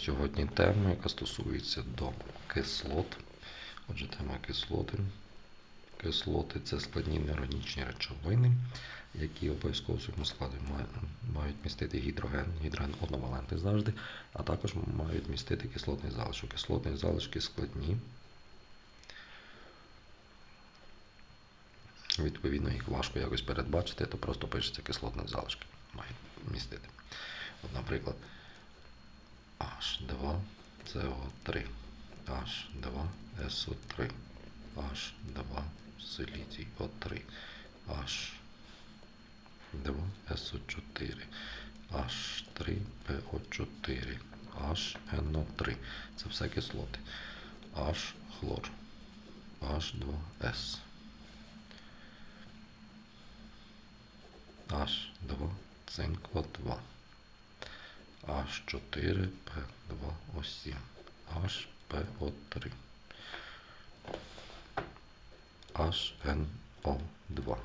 сьогодні тему, яка стосується до кислот. Отже, тема кислоти. Кислоти це складні неорганічні речовини, які обов'язково в своєму складі мають містити гідроген, гідроген одновалентний завжди, а також мають містити кислотний залишок. Кислотні залишки складні. Відповідно, їх важко якось передбачити, то просто пишеться кислотні залишки. Мають містити. От, Наприклад, H2, CO3, H2, SO3, H2, силіцій О3, H2, SO4, H3, PO4, HNO3. Це все кислоти. H хлор, H2S. H2, цинк О2. H4P2O7, HPO3, HNO2.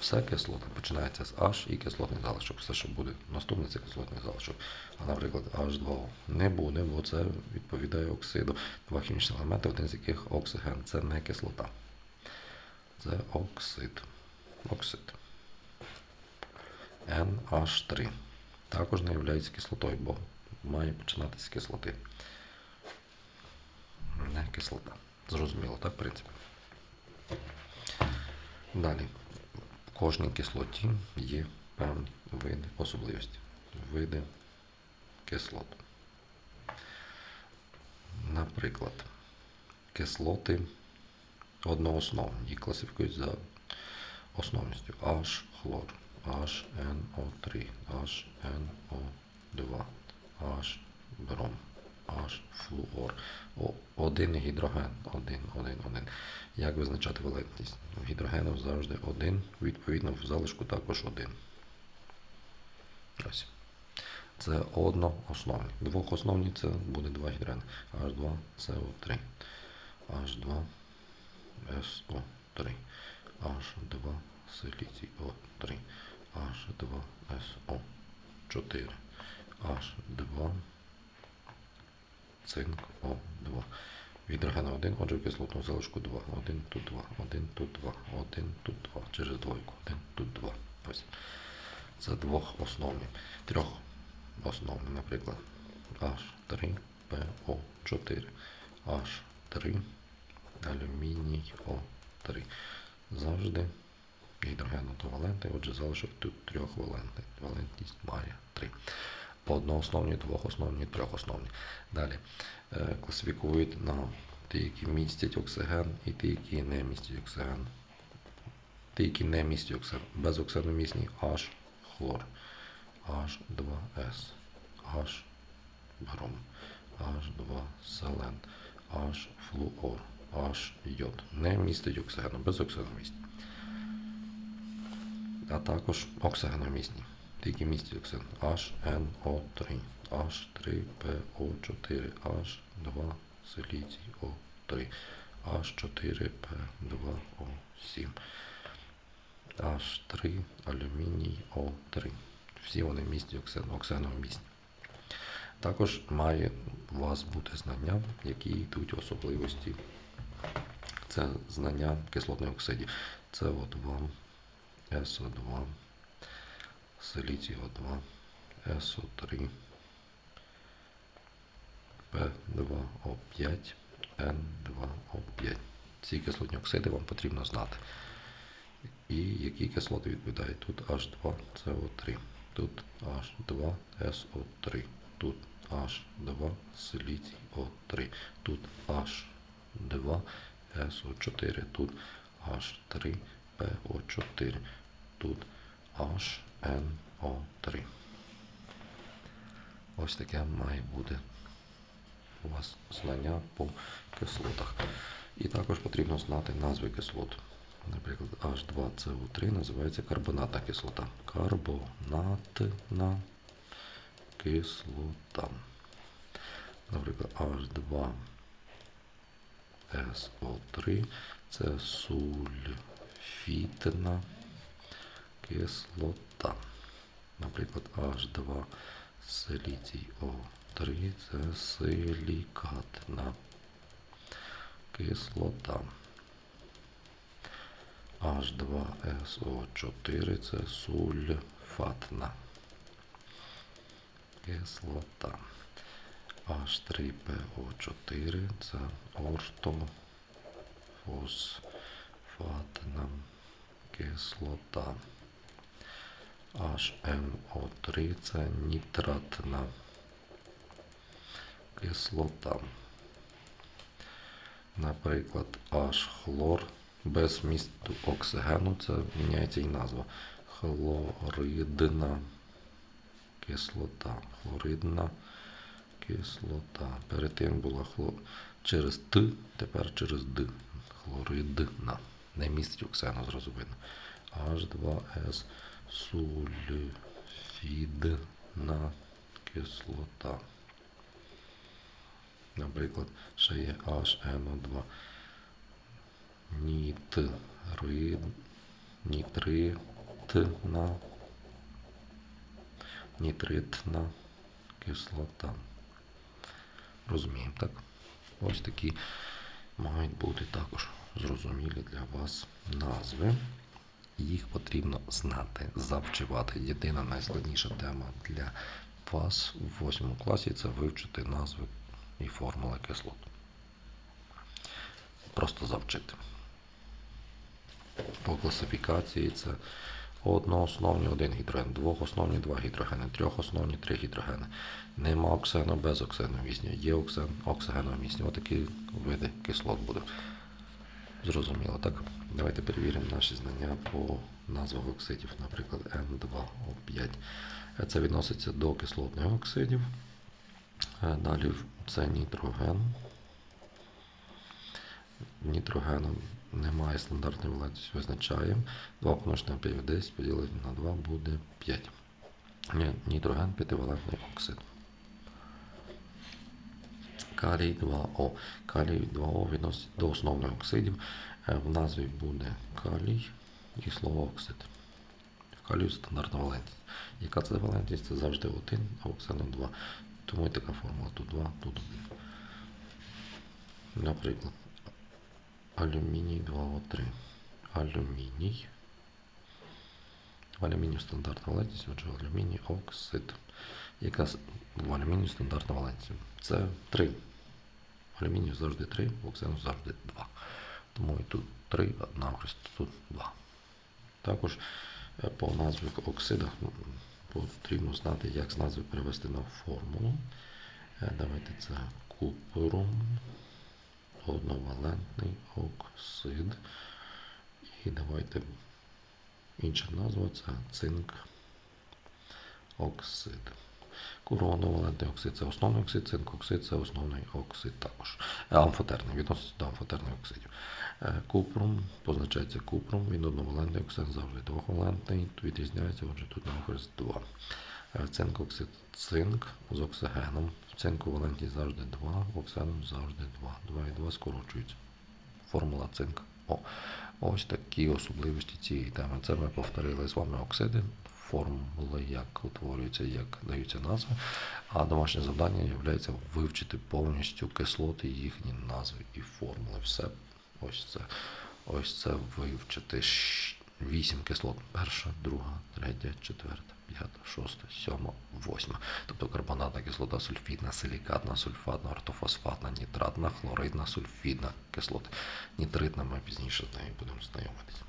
Все кислоти починається з H і кислотний залишок. Все, що буде наступне, це кислотний залишок. А, наприклад, H2O не буде, бо це відповідає оксиду. Два хімічні елементи, один з яких оксиген. Це не кислота. Це оксид. Оксид. NH3 також не є кислотою, бо має починатися з кислоти. Не кислота. Зрозуміло, так, в принципі. Далі. В кожній кислоті є певні види особливості. Види кислот. Наприклад, кислоти одноосновні. Їх класифікують за основністю H, хлор. HNO3, HNO2, H бром, H флуор. Один гідроген. Один, один, один. Як визначати валентність? Гідрогенів завжди один, відповідно, в залишку також один. Ось. Це одноосновні. Двохосновні це буде два гідрогени. H2CO3, H2, SO3, H2, силіцій О3. H2SO4, H2, цинк О2. Гідроген 1, отже, в кислотному залишку 2. 1 тут 2, 1 тут 2, 1 тут 2. Через двойку. 1 тут 2. Ось. Це двох основні. Трьох основні, наприклад. H3, PO4, H3, алюміній О3. Завжди гідроген одновалентний, отже, залишок тут трьохвалентний. Валентність має 3. По одноосновні, двохосновні, трьохосновні. Далі е, класифікують на ті, які містять оксиген, і ті, які не містять оксиген. Ті, які не містять оксиген. Безоксидомісні H хлор, H2S, H бром, H2 селен, H флуор, H йод. Не містить оксигену, безоксидомісні а також оксигеномісні. Тільки містять оксиген HNO3, H3PO4, H2 силіцій О3, H4P2O7, H3 алюміній О3. Всі вони містять оксиген, оксигеномісні. Також має у вас бути знання, які йдуть особливості. Це знання кислотних оксидів. Це от вам СО2, силіцій О2, СО3, П2О5, Н2О5. Ці кислотні оксиди вам потрібно знати. І які кислоти відповідають? Тут H2CO3, тут H2SO3, тут H2 силіцій О3, тут H2SO4, тут H3 PO4. Тут HNO3. Ось таке має бути у вас знання по кислотах. І також потрібно знати назви кислот. Наприклад, H2CO3 називається карбонатна кислота. Карбонатна кислота. Наприклад, H2SO3 це сульфітна кислота. Наприклад, H2 Силіцій О3 це силікатна кислота. H2SO4 це сульфатна кислота. H3PO4 це ортофосфатна кислота. HNO3 це нітратна кислота. Наприклад, H-хлор без місту оксигену, це міняється і назва. Хлоридна кислота. Хлоридна кислота. Перед тим була хлор... через Т, тепер через Д. Хлоридна. Не містить оксигену, зразу видно. H2S сульфідна кислота. Наприклад, ще є HNO2 нітри, нітритна, нітритна кислота. Розуміємо, так? Ось такі мають бути також зрозумілі для вас назви. Їх потрібно знати, завчувати. Єдина найскладніша тема для вас в 8 класі це вивчити назви і формули кислот. Просто завчити. По класифікації це одноосновні один гідроген, двохосновні два гідрогени, трьохосновні три гідрогени. Нема оксену без оксеновмісня. Є оксен, оксигеновмісні. Отакі види кислот будуть. Зрозуміло, так? Давайте перевіримо наші знання по назвах оксидів, наприклад, N2O5. Це відноситься до кислотних оксидів. Далі це нітроген. Нітрогеном немає стандартної валентності, визначаємо. 2 помножити на 5 в 10 поділити на 2 буде 5. Нітроген п'ятивалентний оксид. Калій 2О. Калій 2О відносить до основних оксидів. В назві буде калій і слово оксид. В калію стандартна валентність. Яка це валентність? Це завжди 1, а оксидом 2. Тому і така формула. Тут 2, тут 1. Наприклад, алюміній 2О3. Алюміній. Алюмінію стандартна валентність, отже, алюміній оксид. Яка в алюмінію стандартна валентність? Це 3. Алюмінію завжди 3, в оксину завжди 2. Тому і тут 3, навхрест, тут 2. Також по назві оксидах потрібно знати, як з назви перевести на формулу. Давайте це купрум, одновалентний оксид. І давайте інша назва це цинк оксид. Куроновалентний оксид це основний оксид, цинк-оксид це основний оксид також. Амфотерний, відноситься до амфотерних оксидів. Купрум позначається купрум, він одновалентний оксид завжди двохвалентний, відрізняється, отже, тут навхрест 2. Цинк-оксид цинк з оксигеном. В цинку валентність завжди 2, в завжди 2. 2 і 2 скорочуються. Формула цинк. О. Ось такі особливості цієї теми. Це ми повторили з вами оксиди формули, як утворюються, як даються назви. А домашнє завдання є вивчити повністю кислоти, їхні назви і формули. Все ось це ось це вивчити. Вісім кислот. Перша, друга, третя, четверта, п'ята, шоста, сьома, восьма. Тобто карбонатна кислота, сульфідна, силікатна, сульфатна, ортофосфатна, нітратна, хлоридна, сульфідна кислота. Нітритна ми пізніше з нею будемо знайомитися.